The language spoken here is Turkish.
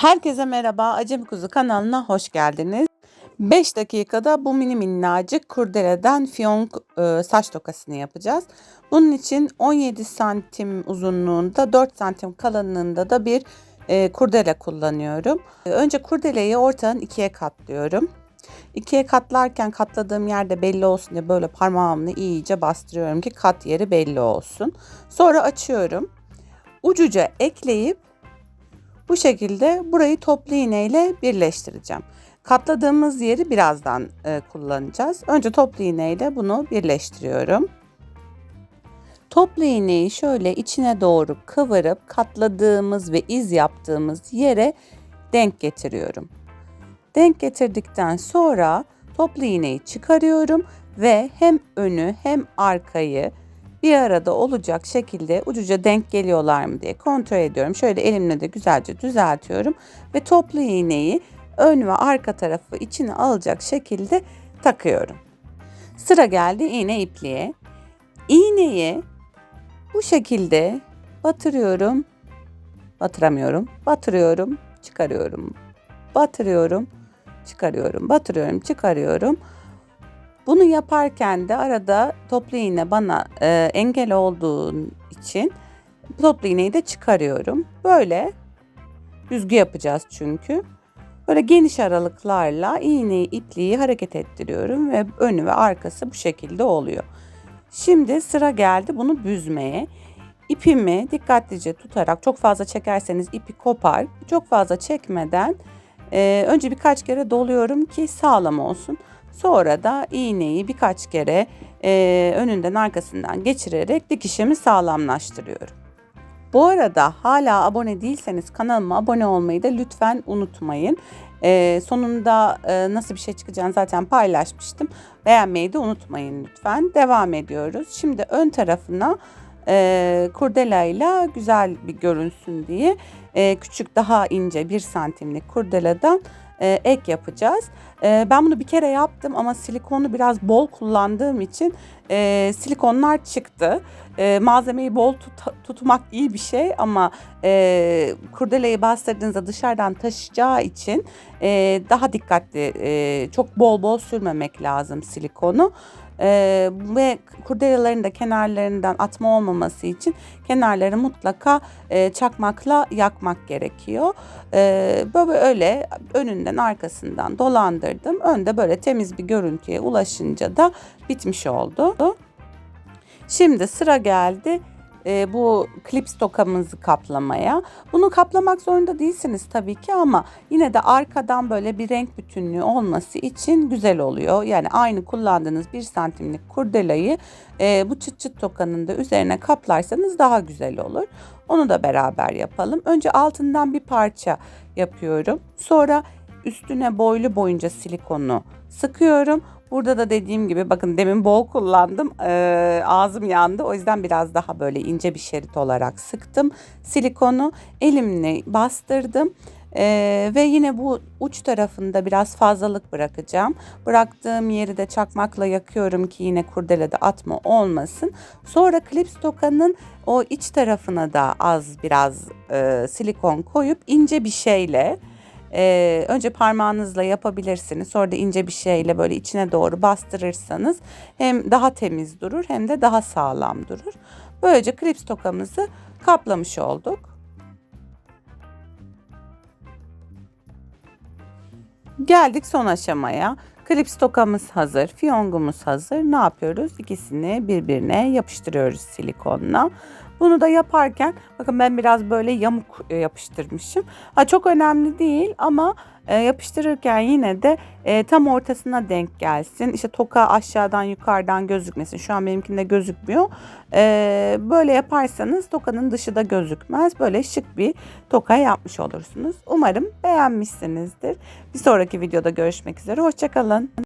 Herkese merhaba. Acemi Kuzu kanalına hoş geldiniz. 5 dakikada bu mini minnacık kurdeleden fiyonk e, saç tokasını yapacağız. Bunun için 17 santim uzunluğunda 4 santim kalınlığında da bir e, kurdele kullanıyorum. E, önce kurdeleyi ortadan ikiye katlıyorum. İkiye katlarken katladığım yerde belli olsun diye böyle parmağımla iyice bastırıyorum ki kat yeri belli olsun. Sonra açıyorum. Ucuca ekleyip bu şekilde burayı toplu iğne ile birleştireceğim. Katladığımız yeri birazdan e, kullanacağız. Önce toplu iğne ile bunu birleştiriyorum. Toplu iğneyi şöyle içine doğru kıvırıp katladığımız ve iz yaptığımız yere denk getiriyorum. Denk getirdikten sonra toplu iğneyi çıkarıyorum ve hem önü hem arkayı bir arada olacak şekilde ucuca denk geliyorlar mı diye kontrol ediyorum. Şöyle elimle de güzelce düzeltiyorum ve toplu iğneyi ön ve arka tarafı içine alacak şekilde takıyorum. Sıra geldi iğne ipliğe. İğneyi bu şekilde batırıyorum, batıramıyorum, batırıyorum, çıkarıyorum, batırıyorum, çıkarıyorum, batırıyorum, çıkarıyorum. Bunu yaparken de arada toplu iğne bana e, engel olduğu için toplu iğneyi de çıkarıyorum. Böyle düzgü yapacağız çünkü. Böyle geniş aralıklarla iğneyi, ipliği hareket ettiriyorum ve önü ve arkası bu şekilde oluyor. Şimdi sıra geldi bunu büzmeye. İpimi dikkatlice tutarak çok fazla çekerseniz ipi kopar. Çok fazla çekmeden e, önce birkaç kere doluyorum ki sağlam olsun. Sonra da iğneyi birkaç kere e, önünden arkasından geçirerek dikişimi sağlamlaştırıyorum. Bu arada hala abone değilseniz kanalıma abone olmayı da lütfen unutmayın. E, sonunda e, nasıl bir şey çıkacağını zaten paylaşmıştım. Beğenmeyi de unutmayın lütfen. Devam ediyoruz. Şimdi ön tarafına e, kurdelayla güzel bir görünsün diye e, küçük daha ince bir santimlik kurdeladan e, ek yapacağız. E, ben bunu bir kere yaptım ama silikonu biraz bol kullandığım için e, silikonlar çıktı. E, malzemeyi bol tut, tutmak iyi bir şey ama e, kurdeleyi bastırdığınızda dışarıdan taşıyacağı için e, daha dikkatli, e, çok bol bol sürmemek lazım silikonu. Ee, ve kurdelaların da kenarlarından atma olmaması için kenarları mutlaka e, çakmakla yakmak gerekiyor. Ee, böyle öyle önünden arkasından dolandırdım. Önde böyle temiz bir görüntüye ulaşınca da bitmiş oldu. Şimdi sıra geldi e, bu klips tokamızı kaplamaya. Bunu kaplamak zorunda değilsiniz tabii ki ama yine de arkadan böyle bir renk bütünlüğü olması için güzel oluyor. Yani aynı kullandığınız bir santimlik kurdelayı e, bu çıt çıt tokanın da üzerine kaplarsanız daha güzel olur. Onu da beraber yapalım. Önce altından bir parça yapıyorum. Sonra üstüne boylu boyunca silikonu sıkıyorum. Burada da dediğim gibi bakın demin bol kullandım. Ee, ağzım yandı. O yüzden biraz daha böyle ince bir şerit olarak sıktım. Silikonu elimle bastırdım. Ee, ve yine bu uç tarafında biraz fazlalık bırakacağım. Bıraktığım yeri de çakmakla yakıyorum ki yine kurdelede atma olmasın. Sonra klips tokanın o iç tarafına da az biraz e, silikon koyup ince bir şeyle ee, önce parmağınızla yapabilirsiniz. Sonra da ince bir şeyle böyle içine doğru bastırırsanız hem daha temiz durur hem de daha sağlam durur. Böylece klips tokamızı kaplamış olduk. Geldik son aşamaya. Klips tokamız hazır, fiyongumuz hazır. Ne yapıyoruz? İkisini birbirine yapıştırıyoruz silikonla. Bunu da yaparken bakın ben biraz böyle yamuk e, yapıştırmışım. Ha, çok önemli değil ama e, yapıştırırken yine de e, tam ortasına denk gelsin. İşte toka aşağıdan yukarıdan gözükmesin. Şu an benimkinde gözükmüyor. Böyle yaparsanız tokanın dışı da gözükmez. Böyle şık bir toka yapmış olursunuz. Umarım beğenmişsinizdir. Bir sonraki videoda görüşmek üzere. Hoşçakalın.